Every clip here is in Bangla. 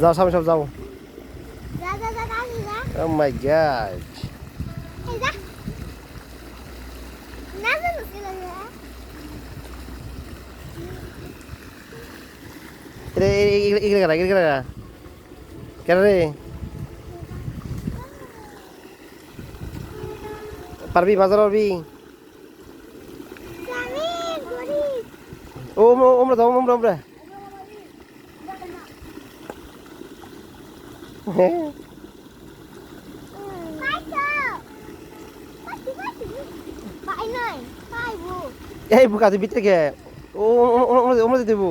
যাও সামনে সব যাও। না ছিল না। রে এখানে কারা এখানে কারা? কেন রে? পারবি বাজার পারবি? ওমরা দাও ওমরা ওমরা। এই বুকা ভিতরে গে। ও ওমরা দিতে দেবো।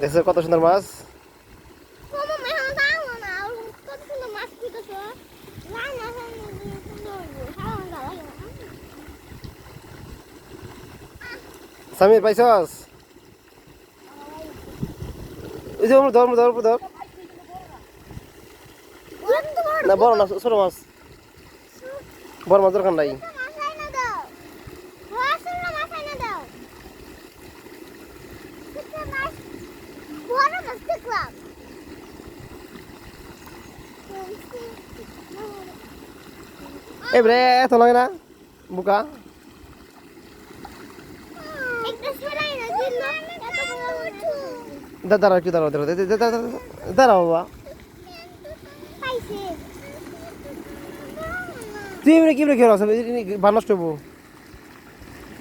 দেখছ কত সুন্দর মাছ? সামির পাইছস? ওই যে ধর ধর ধর। না বড় না ছোট মাছ। বড় মাছ দরকার নাই মাছাই না দাও রসুন না মাছাই না দাও কিতনা মাছ বড় মাছ দেখলাম bre এত লাগে না। বুকা। একটা কি দাঁড়াও দাঁড়াও দাঁড়াও দাঁড়াও বাবা। তুই এমনি কি বলে খেয়ে বানষ্ট হব।